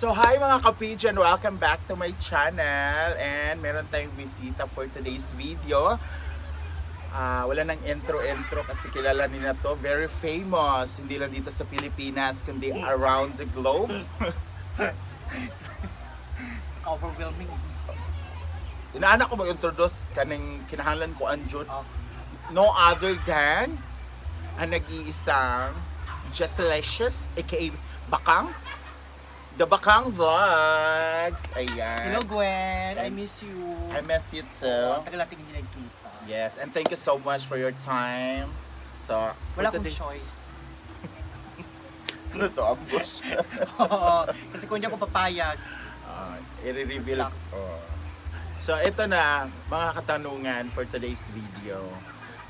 So hi mga kapidyan, welcome back to my channel and meron tayong bisita for today's video. Ah, wala nang intro-intro kasi kilala nila to, very famous, hindi lang dito sa Pilipinas kundi around the globe. Overwhelming. Inaana ko mag-introduce kaning kinahanglan ko anjun. Oh. No other than ang nag-iisang Justlicious, aka Bakang. The Bakang Vlogs. Ayan. Hello Gwen, I miss you. I miss you Oh, too. ang tagal natin hindi nagkita. Yes, and thank you so much for your time. So, Wala for akong today's- choice. Ano to, ambush? Oo, Kasi kung hindi ako papayag, uh, i-reveal Lock. ko. So, ito na, mga katanungan for today's video.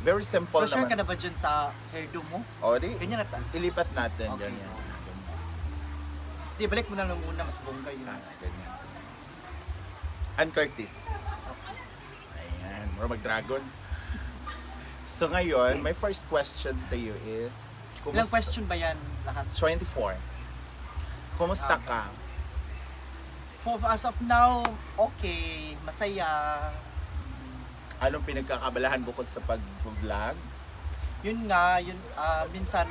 Very simple sure ka naman. na ba dyan sa hairdo mo? O, di, Ganyan na ta. ilipat natin. Okay. Ganyan. Di, balik mo na lang muna, mas bongga yun. Ah, ganyan. Ann Curtis. Ayan, mura mag-dragon. So ngayon, my first question to you is, Ilang question ba yan lahat? 24. Kumusta Ah. ka? For as of now, okay, masaya. Anong pinagkakabalahan bukod sa pag-vlog? Yun nga, yun, ah, minsan,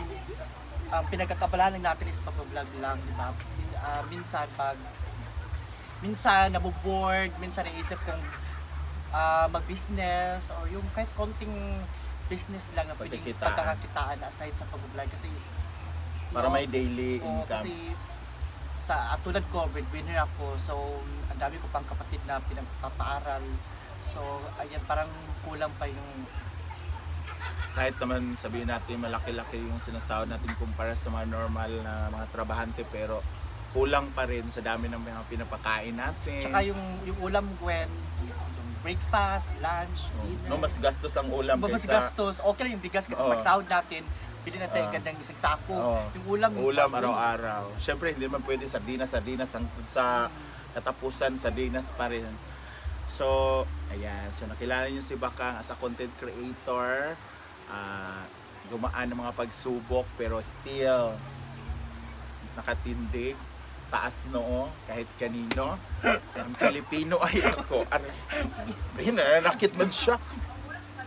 ang pinagkakabalahan lang natin is pag-vlog lang, di ba? Min- ah, minsan, pag, minsan, naboboard, minsan naisip kong ah, mag-business, or yung kahit konting business lang na pwedeng Pagkikitaan. pagkakakitaan aside sa pag-vlog. Kasi, Para no, may daily oo, income. kasi, sa at tulad ko, breadwinner ako, so, ang dami ko pang kapatid na pinagpapaaral. So, ayan, parang kulang pa yung Kahit naman sabihin natin malaki-laki yung sinasahod natin kumpara sa mga normal na mga trabahante pero kulang pa rin sa dami ng mga pinapakain natin. Tsaka yung, yung ulam, Gwen, yung breakfast, lunch, Oh, dinner. no, mas gastos ang ulam Mas kaysa gastos. Okay lang yung bigas kasi Oo. pag sahod natin, bilhin natin yung gandang isang sako. Oo. Yung ulam, ulam araw-araw. Siyempre, hindi man pwede sardinas, sardinas ang sa Mm. katapusan, sardinas pa rin. So, ayan. So, nakilala niyo si Bakang as a content creator. Ah, gumaan ng mga pagsubok pero still nakatindig taas noo kahit kanino. Ang Pilipino ay ako. Na nakit man siya.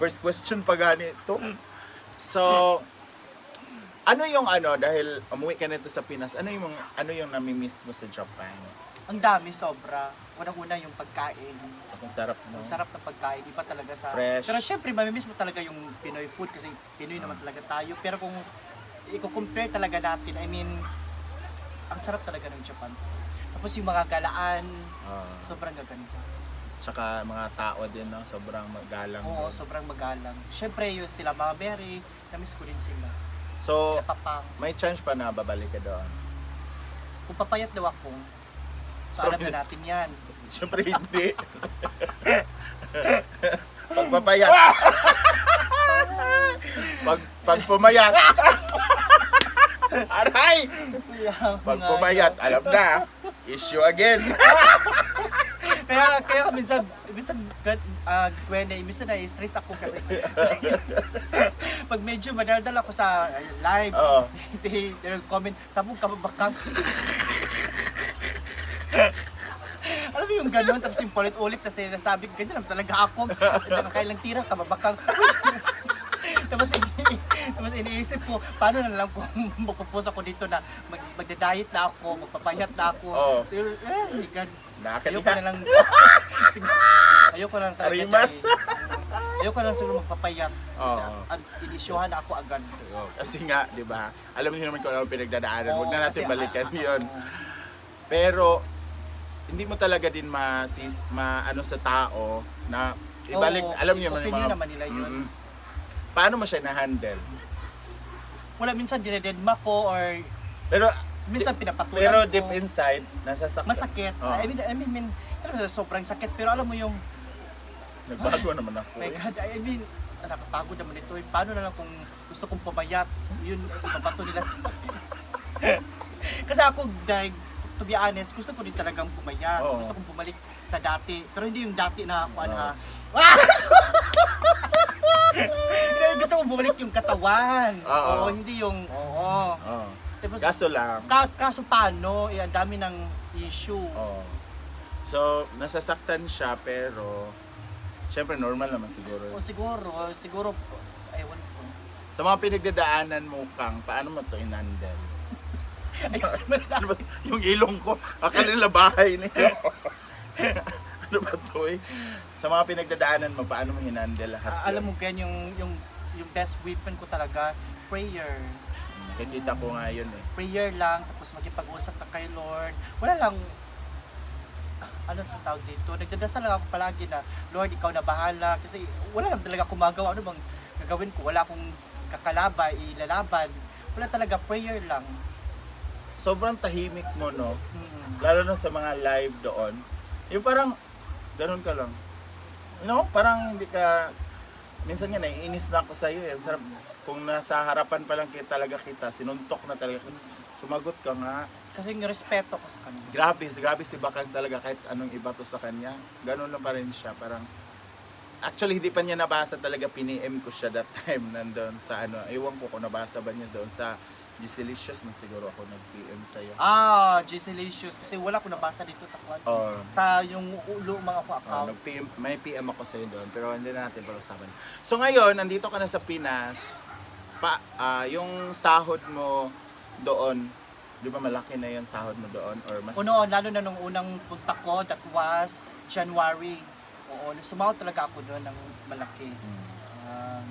First question pa ganito so ano yung ano dahil umuwi ka nito sa Pinas ano yung ano yung nami-miss mo sa Japan? Ang dami, sobra. Unang-una yung pagkain. ang sarap no Ang sarap ng pagkain, iba talaga sa... Fresh. Pero syempre, mamimiss mo talaga yung Pinoy food kasi Pinoy naman Mm. talaga tayo. Pero kung i-compare talaga natin, I mean, ang sarap talaga ng Japan. Tapos yung mga galaan, Ah, sobrang gaganda. tsaka mga tao din no sobrang magalang Oo, sobrang magalang. Syempre, yung sila mga berry, namiss ko din sila. so Sila papang. may chance pa na babalik ka doon Kung papayat daw ako, so alam na natin yan. Siyempre hindi. Pagpapayat. Pag, pag pumayat. Aray! Pag pumayat, alam na. Issue again. kaya kaya minsan minsan uh, Gwen, eh, minsan na-stress ako kasi pag medyo madaldal ako sa live, Oo. hindi comment, sabog ka ba bakang? Alam mo yung ganun, tapos yung ulit-ulit kasi nasabi ko, ganyan naman talaga ako. Nakakailang tira ka ba bakang? tapos, ini, tapos iniisip ko, paano na lang kung magpupost ako dito na mag, magda-diet na ako, magpapayat na ako. Oo. So, eh, my God. Ayoko na lang. ayoko na lang talaga. Arimas. eh. Ayoko na lang siguro magpapayat. Kasi Oo. ag, inisyohan na ako agad. Oo, Kasi nga, di ba? Alam niyo naman kung ano ang pinagdadaanan. Huwag na Oo, natin kasi, balikan ah, yun. ah, Pero, hindi mo talaga din ma, sis, ma ano sa tao na ibalik, Oo, alam kasi niyo naman yung opinion naman nila yun. Mm-mm. Paano mo siya na-handle? Wala minsan dinededma ko or Pero minsan pinapatulan Pero ko. deep inside, nasasaktan. Masakit. Oo. I mean, I mean, mean talaga sobrang sakit. Pero alam mo yung, Nagbago naman ako. my eh. God, I mean, nakakapagod naman ito. eh. Paano na lang kung gusto kong pumayat, yun, ibabato nila sa Kasi ako, dahil, to be honest, gusto ko din talagang pumayat. Oo. Gusto kong bumalik sa dati. Pero hindi yung dati na ano Oo. ha. Hindi, gusto kong bumalik yung katawan. Oo. Oo, hindi yung, oo. Oo. Tapos, Kaso lang, ka, kaso paano? Eh, ang dami ng issue. oh. So, nasasaktan siya pero syempre normal naman siguro. O siguro, siguro, ewan ko. Sa mga pinagdadaanan mo, Kang, paano mo to inandal? Ayos mo na. Ano ba, yung ilong ko, akala nila bahay niya. ano ba to eh? Sa mga pinagdadaanan mo, paano mo hinandle lahat Ah, alam mo, Ken, yung, yung, yung best weapon ko talaga, prayer. Nakikita ko nga yun eh. prayer lang, tapos makipag-usap ka kay Lord. Wala lang, ano ang tawag dito, nagdadasal lang ako palagi na, Lord, ikaw na bahala. Kasi wala lang talaga akong magawa. Ano bang gagawin ko? Wala akong kakalaba, ilalaban. Wala talaga, prayer lang. Sobrang tahimik mo, no? Lalo na sa mga live doon. Yung parang, ganun ka lang. You know, parang hindi ka, minsan nga naiinis na ako sa'yo eh. Sarap, kung nasa harapan pa lang kita, talaga kita, sinuntok na talaga. Sumagot ka nga. Kasi yung respeto ko sa kanya. Grabe, grabe si Bakang talaga kahit anong iba to sa kanya. Ganun lang pa rin siya. Parang, actually hindi pa niya nabasa talaga, piniem ko siya that time nandun sa ano. Ewan ko kung nabasa ba niya doon sa Giselicious na siguro ako nag-PM sa'yo. Ah, Giselicious. Kasi wala ko nabasa dito sa kwan. Oh, Sa yung ulo mga ko Oh, account. nag-PM, may PM ako sa'yo doon, pero hindi na natin pag-usapan. So ngayon, nandito ka na sa Pinas, pa, ah, yung sahod mo doon, di ba malaki na yung sahod mo doon? Or mas... Uno, lalo na nung unang punta ko, that was January. Oo, sumahod talaga ako doon ng malaki. Hmm. Um,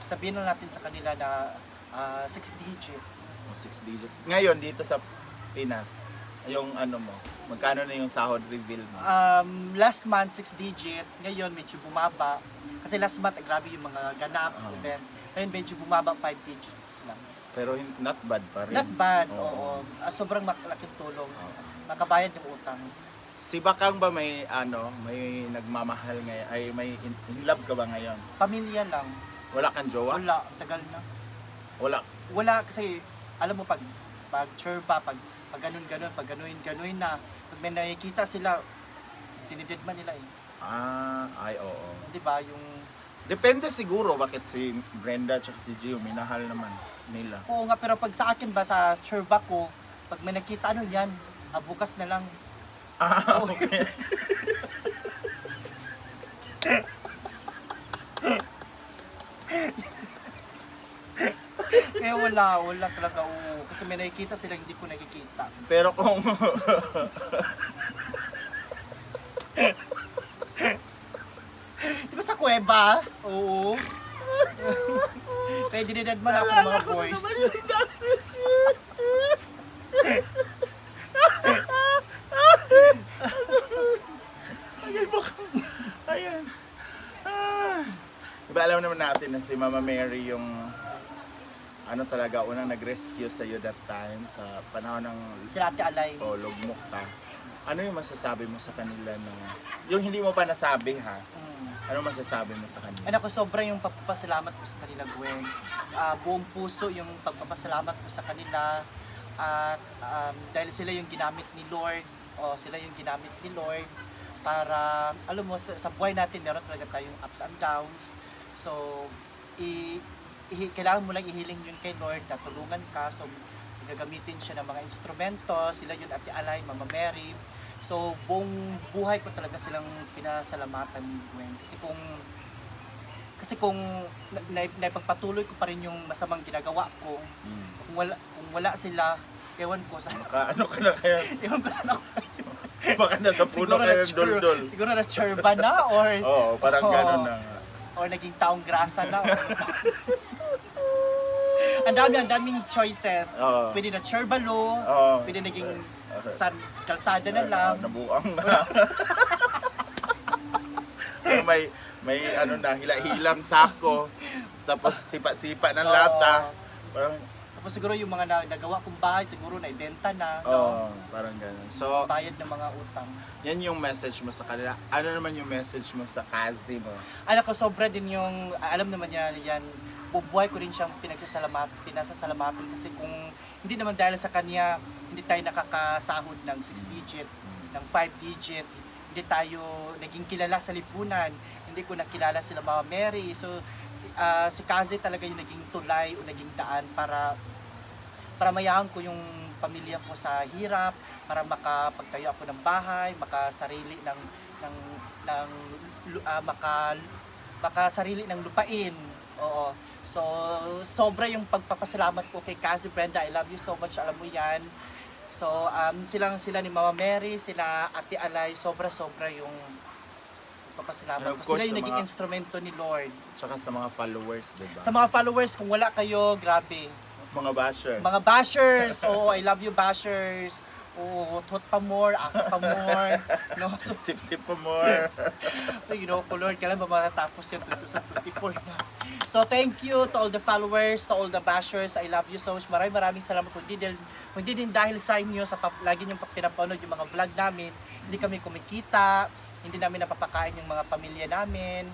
sabihin na natin sa kanila na ah, six digit. Six digit. Ngayon, dito sa Pinas, yung ano mo, magkano na yung sahod reveal mo? Um, last month, six digit. Ngayon, medyo bumaba. Kasi last month, grabe yung mga ganap, Ah. event. Ngayon, medyo bumaba, five digits lang. Pero not bad pa rin. Not bad, Oo. oo. Ah, sobrang malaking tulong. Oo. Makabayad yung utang. Si Bakang ba may ano, may nagmamahal ngayon? Ay, may in, in love ka ba ngayon? Pamilya lang. Wala kang jowa? Wala, tagal na. Wala. Wala kasi, alam mo, pag, pag churba, pag, pag ganun-ganun, pag ganuin-ganuin na, pag may nakikita sila, dinidedman nila eh. Ah, ay oo. Di ba? Yung, Depende siguro bakit si Brenda at si Gio minahal naman nila. oo nga, pero pag sa akin ba, sa churba ko, pag may nakita, ano yan, ah, bukas na lang. Ah, okay. Kaya wala, wala talaga, oo. Kasi may nakikita sila, hindi ko nakikita. Pero kung Di ba sa kuweba? Oo. Kaya dinidedman ako ng mga boys. Ayan. Ah. Diba alam naman natin na si Mama Mary yung ano talaga, unang nag-rescue sa iyo that time sa panahon ng Sila ate alay. oh, lugmok ka. Ano yung masasabi mo sa kanila na yung hindi mo pa nasabi ha? Mm. Ano masasabi mo sa kanila? Anak ko, sobrang yung pagpapasalamat ko sa kanila, Gwen. Ah, buong puso yung pagpapasalamat ko sa kanila. At um, dahil sila yung ginamit ni Lord, o sila yung ginamit ni Lord, para, alam mo, sa, sa buhay natin, meron talaga tayong ups and downs. So, i- kailangan mo lang ihiling yun kay Lord na tulungan ka. So, gagamitin siya ng mga instrumento. Sila yun, Ate Alay, Mama Mary. So, buong buhay ko talaga silang pinasalamatan ni Gwen. Kasi kung kasi kung na, na, naipagpatuloy ko pa rin yung masamang ginagawa ko, Hmm. kung wala, kung wala sila, ewan ko sa Baka ano ka na kaya? ewan ko saan ako. Baka nasa puno kayo na dol-dol. Siguro na churba na or Oo, parang Oo. gano'n na or naging taong grasa na. or- ang dami, ang daming choices. Oo. Pwede na churbalo, Oo. pwede naging san, kalsada na lang. Nabuang na. May may ano na hila-hilam sako tapos sipa-sipa ng lata. Parang Tapos siguro yung mga na, nagawa kong bahay, siguro na ibenta na. oh, No? parang ganun. So, Bayad ng mga utang. yan yung message mo sa kanila. Ano naman yung message mo sa kazi mo? Anak ko, sobra din yung, alam naman niya, yan, bubuhay ko rin siyang pinagsasalamat, pinasasalamatan kasi kung hindi naman dahil sa kanya, hindi tayo nakakasahod ng 6 digit, ng 5 digit, hindi tayo naging kilala sa lipunan, hindi ko nakilala sila Mama Mary. So, ah, si Kazi talaga yung naging tulay o naging daan para para mayahan ko yung pamilya ko sa hirap, para makapagtayo ako ng bahay, makasarili ng ng ng ah, maka makasarili ng lupain. Oo. So, sobra yung pagpapasalamat ko kay Cassie Brenda. I love you so much. Alam mo yan. So, um, silang sila ni Mama Mary, sila Ate Alay, sobra-sobra yung pagpapasalamat And of ko. Sila yung sa naging mga- instrumento ni Lord. Tsaka sa mga followers, di ba? Sa mga followers, kung wala kayo, grabe. mga basher. Mga bashers, oh, I love you bashers. Oh, hot pa more, asa pa more. No, so, Sip-sip pa more. you know, ko Lord, kailan ba matatapos yung 2024 na? So, thank you to all the followers, to all the bashers. I love you so much. Maraming maraming salamat kung di, dahil, kung di din dahil sa inyo, sa pap, lagi niyong pinapanood yung mga vlog namin, hindi kami kumikita, hindi namin napapakain yung mga pamilya namin.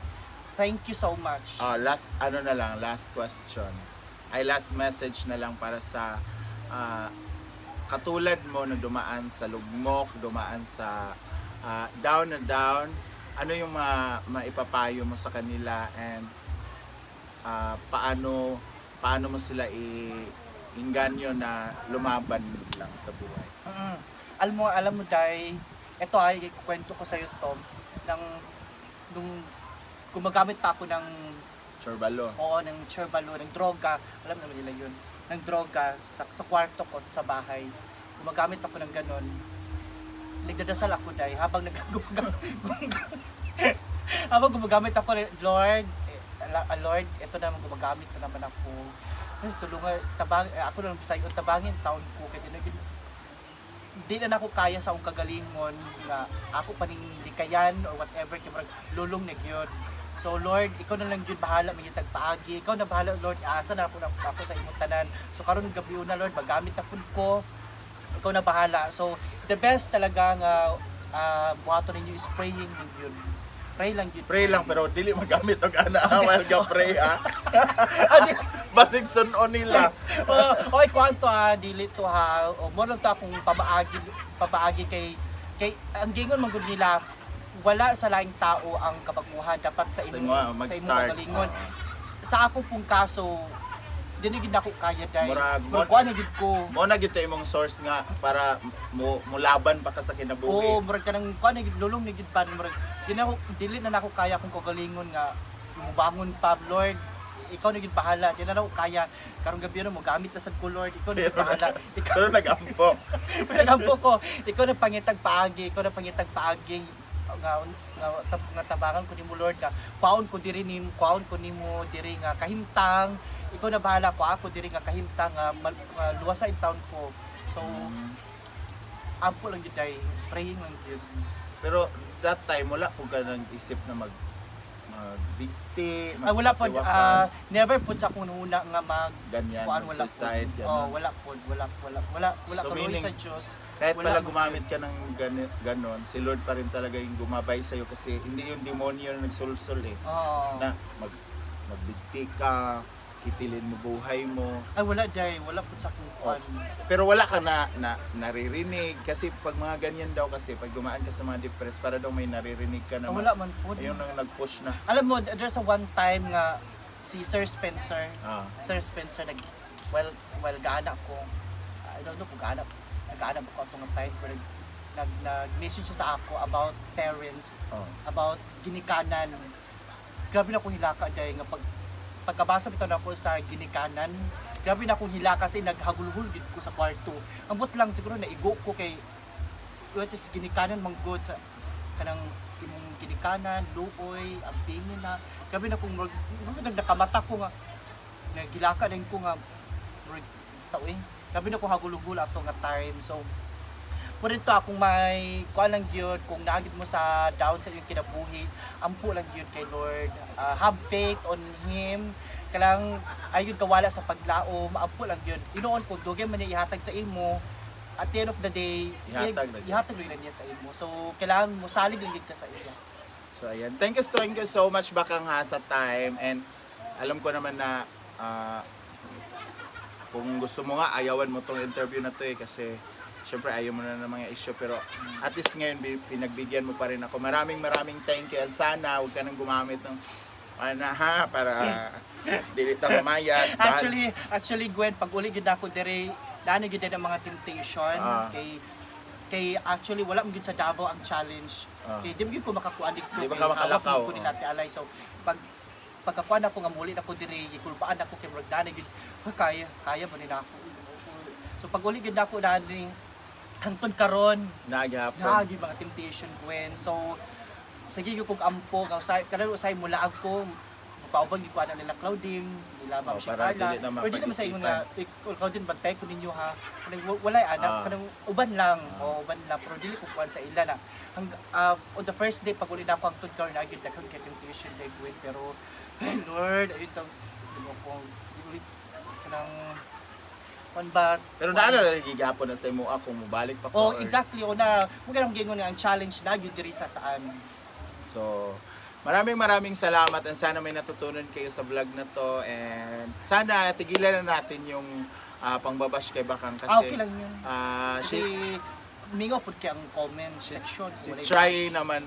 Thank you so much. Ah, last, ano na lang, last question. Ay, last message na lang para sa ah, katulad mo na dumaan sa lugmok, dumaan sa ah, down na down, ano yung ma maipapayo mo sa kanila and ah, paano paano mo sila i inganyo na lumaban lang sa buhay. Mm. Alam mo, alam mo, Day, ito ay kwento ko sa'yo, Tom, ng, nung gumagamit pa ako ng, Chorbalo. oo, ng cherbalo, ng droga, alam naman nila yun, ng droga sa, sa kwarto ko, sa bahay. Gumagamit ako ng ganun. Nagdadasal ako, Day, habang nag habang gumagamit ako, Lord, eh, ah, Lord, ito naman gumagamit na naman ako. Ay, tulungan, tabang, eh, ako lang sa iyo, tabangin taon ko, kaya dinagin, di na ako kaya sa akong kagalingon nga ako panindikayan or whatever kay murag lulong na gyud. So Lord, ikaw na lang gyud bahala may tagpaagi. Ikaw na bahala Lord, asa na ako na ako sa imong tanan. So karon gabi na Lord, magamit na pud ko. Ikaw na bahala. So the best talaga nga uh, buhaton ninyo is praying lang gyud. Pray lang gyud. Pray lang pero dili magamit og ana while ga pray ha. Ano Basig sunon nila. oh, oy kwanto ha, dili to ha. O mo lang to akong pabaagi pabaagi kay kay ang gingon man gud nila wala sa laing tao ang kabaguhan dapat sa imo sa mag-start. kagalingon. Sa ako pong kaso dili gid ako kaya dai. Murag- Murag kuan na gid ko. Mo na gito imong source nga para mo mulaban pa ka sa Oo, kinabuhi. murag kanang kuan na gid lulong ni gid pa murag dili na dili na nako kaya kung kagalingon nga mubangon pa Lord ikaw na gid bahala di na kaya karong gabi na mo gamit na sad ko Lord ikaw na gid bahala ikaw Pero nagampo. Pinagampo ko, ikaw na pangitag paagi, ikaw na pangitag paagi nga nga, tab, nga tabangan ko nimo Lord nga kwaon ko diri nimo kwaon ko nimo diri nga kahimtang. Ikaw na bahala ko ako diri nga kahimtang nga, mal, nga luwasa in town ko. So ampo lang day. Praying lang jud Pero that time wala ko ka nang isip na mag magbigti, ah, wala po ah, never po sa akong una nga mag ganyan, kuan wala po. suicide, oh, wala po wala wala wala wala So, karoy meaning- sa Dios Kahit wala pala gumamit ka ng ganit, ganon, si Lord pa rin talaga yung gumabay sa'yo kasi hindi yung demonyo na nagsulsul eh. oh Na mag, magbigti ka, kitilin mo buhay mo. ay wala day wala po sa akong kuan Pero wala ka na, na naririnig kasi pag mga ganyan daw kasi pag gumaan ka sa mga depressed para daw may naririnig ka Ah, na wala man po ayun nang nag-push na. Alam mo, there's a one time nga si Sir Spencer, Ah, Sir Spencer nag well well gaana ko. I don't know kung gaana nagaana ko atong time pero nag nag nag-message siya sa ako about parents, oh. about ginikanan. Grabe na akong hilaka dahil nga pag pagkabasa bitaw na ako sa ginikanan, grabe na akong hilaka kasi naghagulhul gid ko sa kwarto. Ambot lang siguro naigo ko kay what is ginikanan mang good sa kanang imong ginikanan, luoy, abingin na. Grabe na kung murag murag nakamata ko nga nagilaka din ko nga murag basta. Grabe na ko hagulugul ato nga time. So mo rin to akong may kuan lang gyud kung naagid mo sa down sa iyong kinabuhi ampo lang gyud kay Lord. Ah, have faith on him. Kalang ayun kawala sa paglaom. Ampo lang gyud inuon ko dugay man niya ihatag sa imo. At the end of the day Ihatag ihatag lang niya sa imo. So kailangan mo salig lang gyud ka sa iya So ayan, thank you, thank you so much Bakang ha sa time. And alam ko naman na ah, kung gusto mo nga ayawan mo tong interview na to eh kasi syempre ayaw mo na ng mga issue pero at least ngayon bi- pinagbigyan mo pa rin ako. Maraming maraming thank you and sana huwag ka nang gumamit ng ano ha para dili ta mamayat. Actually actually Gwen pag uli gyud ako dire daan gyud ang mga temptation Ah. kay kay actually wala mo gyud sa Davao ang challenge. Ah. Kay di mo gyud ko makakuan dito. Di ba ka makalakaw, ko ni oh. Ate Alay so pag pagkakuan ako nga muli na ko diri gikulpaan ako kay murag daan gyud "Ah, kaya kaya ba nila ako. So pag uli gyud ako daan hangtod karon Nagyapon. Nagi mga temptation Gwen. So sige ko kung ampo usay kada usay mula ako paubang gyud ko ana nila Claudine, nila Ma'am Oh, Carla. dili na Or di naman sa inyo nga ik- Claudine bantay ko ninyo ha. Kanang wa- walay anak Ah. kanang uban lang. O uban lang pero dili ko kuan sa ila na. Hang ah, on the first day pag uli na ako ang tud karon gyud daghang kay temptation day Gwen pero Lord ayun tang mo ko dili kanang kuan ba Pero na gigapon na sa imo ako mubalik pa Oh, ko, or- exactly. O na, mo ganang gingon nga ang challenge na gyud diri sa saan. So, maraming maraming salamat and sana may natutunan kayo sa vlog na to and sana tigilan na natin yung ah, pangbabash kay Bakang kasi Ah, okay lang yun. ah, Kasi she, mingo pud kay ang comment section. si Wala try naman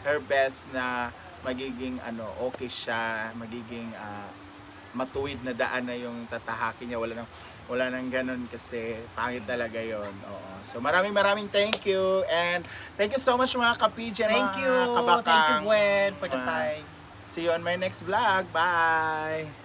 her best na magiging ano okay siya magiging ah, matuwid na daan na yung tatahakin niya wala nang wala nang ganun kasi pangit talaga yon oo so maraming maraming thank you and thank you so much mga kapidya Thank mga you. kabakang Thank you, Gwen, for the time. See you on my next vlog. Bye!